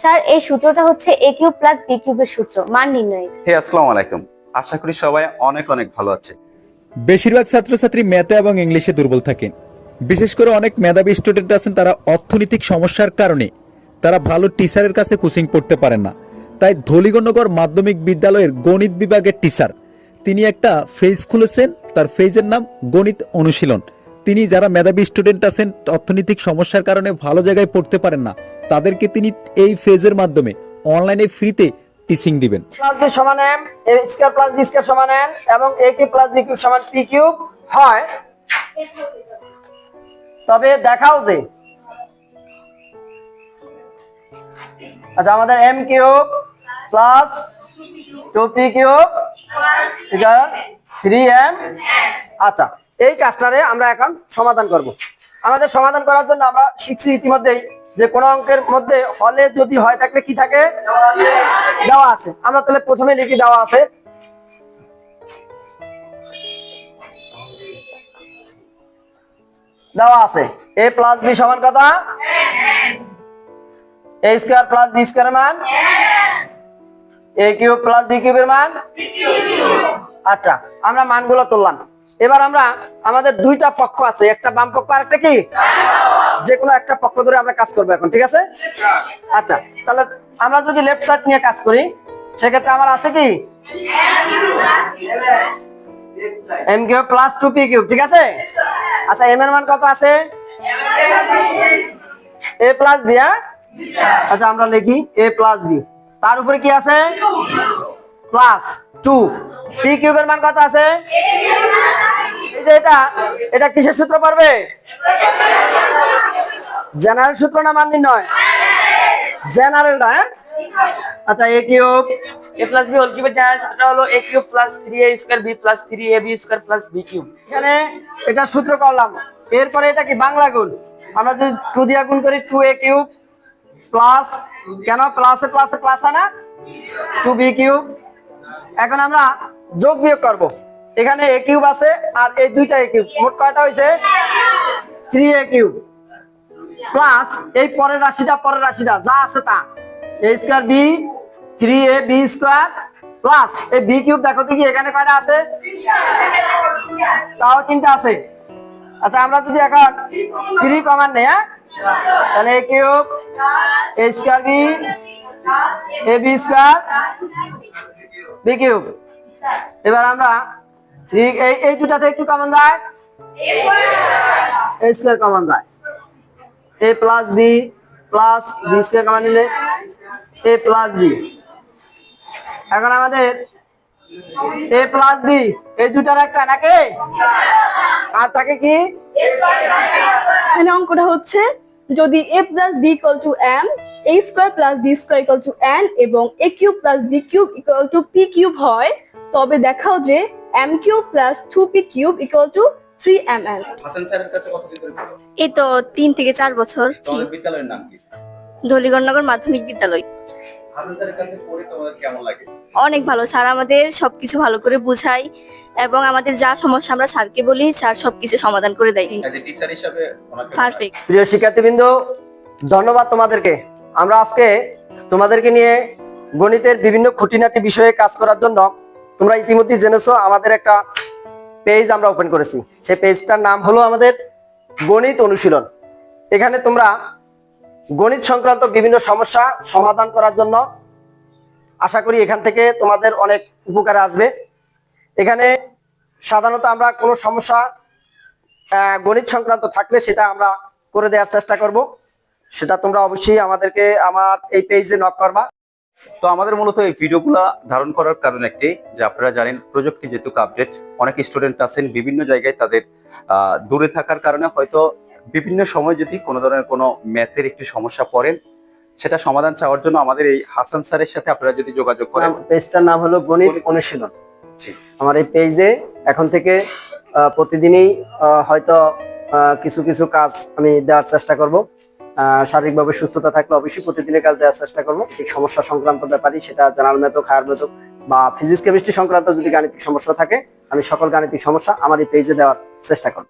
Sir এই সূত্রটা হচ্ছে এ কিউব প্লাস বি কিউবের সূত্র। মান নির্ণয়। হে আসসালামু আলাইকুম। আশা করি সবাই অনেক অনেক ভালো আছে বেশিরভাগ ছাত্রছাত্রী ম্যাথে এবং ইংলিশে দুর্বল থাকেন। বিশেষ করে অনেক মেধাবী স্টুডেন্ট আছেন তারা অর্থনৈতিক সমস্যার কারণে। তারা ভালো টিচারের কাছে কোচিং পড়তে পারেন না। তাই ধলিগণনগর মাধ্যমিক বিদ্যালয়ের গণিত বিভাগের টিচার তিনি একটা ফেজ খুলেছেন তার ফেজের নাম গণিত অনুশীলন। তিনি যারা মেধাবী স্টুডেন্ট আছেন, অর্থনৈতিক সমস্যার কারণে ভালো জায়গায় পড়তে পারেন না। তাদেরকে তিনি এই ফেজের মাধ্যমে অনলাইনে ফ্রিতে টিচিং দিবেন। সমান M square plus B square সমান এন এবং এ কিউব প্লাস বি সমান পি কিউব হয়। তবে দেখাও যে আচ্ছা আমাদের M cube plus two P cube three M আচ্ছা এই কাজটারে আমরা এখন সমাধান করব। আমাদের সমাধান করার জন্য আমরা শিখছি ইতিমধ্যেই যে কোন অঙ্কের মধ্যে হলে যদি হয় থাকলে কি থাকে? দেওয়া আছে। আমরা তাহলে প্রথমে লিখি দেওয়া আছে। দেওয়া আছে। এ প্লাস বি সমান কত? এ স্কয়ার প্লাস বি স্কয়ারের মান? এ কিউব প্লাস বি কিউবের মান? আচ্ছা আমরা মানগুলো তুললাম। এবার আমরা, আমাদের দুইটা পক্ষ আছে, একটা বাম পক্ষ আর একটা কি? যে কোনো একটা পক্ষ ধরে আমরা কাজ করব এখন, ঠিক আছে? আচ্ছা তাহলে আমরা যদি লেফট সাইড নিয়ে কাজ করি, সেক্ষেত্রে আমার আছে কি? M cube plus two P cube, ঠিক আছে? আচ্ছা এম এর মান কত আছে? এ প্লাস বি আচ্ছা আমরা লিখি এ প্লাস বি তার উপরে কি আছে? প্লাস টু পি কিউবের মান কত আছে? এটা এটা কিসের সূত্র পারবে? জেনারেল সূত্র না মান নির্ণয়? জেনারেলটা হ্যাঁ? আচ্ছা A cube a plus b whole কিউবের সূত্রটা হলো a cube plus three A square B plus three A B square plus B cube এখানে এটা সূত্র করলাম। এরপরে এটা কি বাংলা গুণ? আমরা যদি টু দিয়া গুণ করি টু এ কিউব প্লাস কেন? প্লাসে প্লাসে প্লাস হয় না? টু বি কিউব এখন আমরা যোগ বিয়োগ করব। এখানে এ কিউব আছে আর এই দুইটা এ কিউব মোট কয়টা হয়েছে? থ্রি এ কিউব প্লাস এই পরের রাশিটা পরের রাশিটা, যা আছে তা। A square B three A B square plus এই বি কিউব দেখো তো কি এখানে কয়টা আছে? তাও তিনটা আছে। আচ্ছা আমরা যদি এখন থ্রি কমান নেই হ্যাঁ? তাহলে A cube A square B A B square B cube এবার আমরা থ্রি এই এই দুটা থেকে কি কমন যায় এ স্কোয়ার কমন যায় A plus B plus B square common নিলে এ প্লাস বি এখন আমাদের এ প্লাস বি এই দুটার একটা নাকি? আর তাকে কি? এখানে অঙ্কটা হচ্ছে, যদি A plus B equal to M A square plus B square equal to N এবং A cube plus B cube equal to P cube হয় তবে দেখাও যে M cube plus two P cube equal to three M এল হাসান স্যারের কাছে কতদিন ধরে পড়ো এই তো তিন থেকে চার বছর তোমাদের বিদ্যালয়ের নাম কি? ধলিগণনগর মাধ্যমিক বিদ্যালয়। হাসান স্যারের কাছে পড়ে তোমাদের কেমন লাগে? অনেক ভালো স্যার আমাদের সবকিছু ভালো করে বুঝায় এবং আমাদের যা সমস্যা আমরা স্যারকে বলি স্যার সবকিছু সমাধান করে দেয়। অ্যাজ এ টিচার হিসাবে ওনাকে পারফেক্ট প্রিয় শিক্ষার্থীবৃন্দ ধন্যবাদ তোমাদেরকে। আমরা আজকে তোমাদেরকে নিয়ে গণিতের বিভিন্ন খুঁটিনাটি বিষয়ে কাজ করার জন্য তোমরা ইতিমধ্যে জেনেছো, আমাদের একটা পেজ আমরা ওপেন করেছি। সেই পেজটার নাম হলো আমাদের গণিত অনুশীলন। এখানে তোমরা গণিত সংক্রান্ত বিভিন্ন সমস্যা সমাধান করার জন্য আশা করি এখান থেকে তোমাদের অনেক উপকারে আসবে। এখানে সাধারণত আমরা কোনো সমস্যা গণিত সংক্রান্ত থাকলে সেটা আমরা করে দেওয়ার চেষ্টা করব। সেটা তোমরা অবশ্যই আমাদেরকে, আমার এই পেজে নক করবা। তো আমাদের মূলত এই ভিডিওগুলো ধারণ করার কারণ একটি যে আপনারা জানেন প্রযুক্তি যেহেতু আপডেট অনেক স্টুডেন্ট আছেন বিভিন্ন জায়গায় তাদের দূরে থাকার কারণে হয়তো বিভিন্ন সময় যদি কোনো ধরনের কোনো ম্যাথের একটি সমস্যা পড়েন সেটা সমাধান চাওয়ার জন্য আমাদের এই হাসান স্যারের সাথে আপনারা যদি যোগাযোগ করেন। পেজটার নাম হলো গণিত অনুশীলন। জি। আমার এই পেজে এখন থেকে প্রতিদিনই হয়তো কিছু কিছু কাজ আমি দেওয়ার চেষ্টা করব। শারীরিকভাবে সুস্থতা থাকলে অবশ্যই প্রতিদিনের কাজ দেওয়ার চেষ্টা করব। ঠিক সমস্যা সংক্রান্ত ব্যাপারই, সেটা জানার মেথড হায়ার মেথড বা ফিজিক্স কেমিস্ট্রি সংক্রান্ত যদি গাণিতিক সমস্যা থাকে, আমি সকল গাণিতিক সমস্যা আমার এই পেজে দেওয়ার চেষ্টা করব।